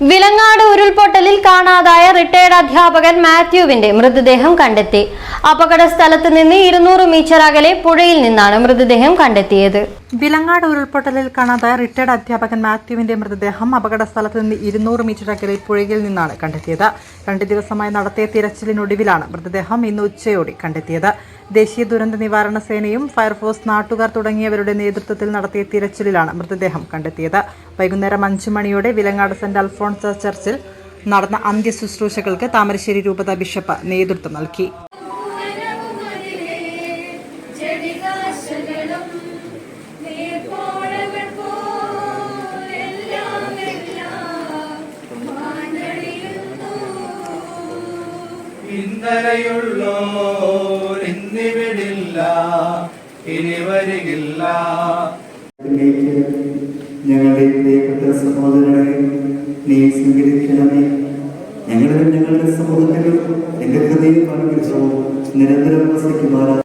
വിലങ്ങാട് ഉരുൾപൊട്ടലിൽ കാണാതായ റിട്ടയർഡ് അധ്യാപകൻ മാത്യുവിന്റെ മൃതദേഹം കണ്ടെത്തി. അപകട സ്ഥലത്ത് നിന്ന് ഇരുന്നൂറ് മീറ്റർ അകലെ പുഴയിൽ നിന്നാണ് മൃതദേഹം കണ്ടെത്തിയത്. വിലങ്ങാട് ഉരുൾപൊട്ടലിൽ കാണാതായ റിട്ടയർഡ് അധ്യാപകൻ മാത്യുവിന്റെ മൃതദേഹം അപകട സ്ഥലത്ത് നിന്ന് ഇരുന്നൂറ് മീറ്റർ അകലെ പുഴയിൽ നിന്നാണ് കണ്ടെത്തിയത്. രണ്ട് ദിവസമായി നടത്തിയ തിരച്ചിലിനൊടുവിലാണ് മൃതദേഹം ഇന്ന് ഉച്ചയോടെ കണ്ടെത്തിയത്. ദേശീയ ദുരന്ത നിവാരണ സേനയും ഫയർഫോഴ്സ് നാട്ടുകാർ തുടങ്ങിയവരുടെ നേതൃത്വത്തിൽ നടത്തിയ തിരച്ചിലിലാണ് മൃതദേഹം കണ്ടെത്തിയത്. വൈകുന്നേരം അഞ്ചു മണിയോടെ വിലങ്ങാട് സെന്റ് അൽഫോൺസ ചർച്ചിൽ നടന്ന അന്ത്യ ശുശ്രൂഷകൾക്ക് താമരശ്ശേരി രൂപത ബിഷപ്പ് നേതൃത്വം നൽകി. ഇന്നലെയുള്ളോരിന്നിവിടില്ല ഇനി വരികില്ല. ഞങ്ങളുടെ പ്രിയപ്പെട്ട സഹോദരനെ നീ സ്വീകരിക്കണമേ. ഞങ്ങളിലും ഞങ്ങളുടെ സമൂഹത്തിലും എന്റെ ഹൃദയം അനുഗ്രഹവും നിരന്തരം വസിക്കുമാറാ